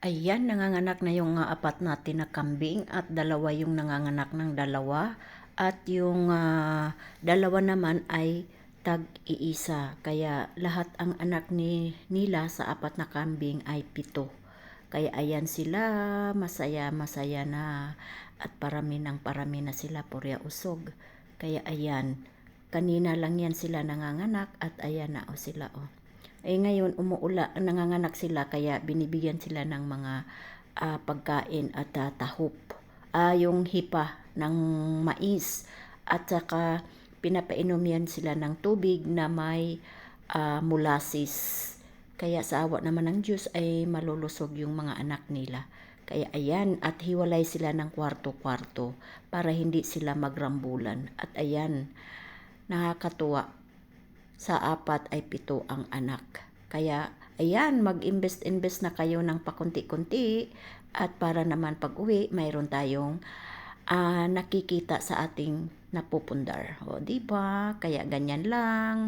Ayan, nanganganak na yung ah, apat natin na kambing at dalawa yung nanganganak ng dalawa. At yung ah, dalawa naman ay tag-iisa. Kaya lahat ang anak ni nila sa apat na kambing ay pito. Kaya ayan sila, masaya, masaya na. At parami ng parami na sila, purya usog. Kaya ayan, kanina lang yan sila nanganganak at ayan na o sila o. Eh ngayon umuula, nanganganak sila kaya binibigyan sila ng mga ah, pagkain at ah, tahop. Ah, yung hipa ng mais at saka pinapainom yan sila ng tubig na may ah, molasses. Kaya sa awa naman ng Diyos ay malulusog yung mga anak nila. Kaya ayan, at hiwalay sila ng kwarto-kwarto para hindi sila magrambulan. At ayan, nakakatuwa sa apat ay pito ang anak. Kaya, ayan, mag-invest-invest na kayo ng pakunti-kunti at para naman pag uwi, mayroon tayong ah, nakikita sa ating napupundar. O, di ba? Kaya ganyan lang.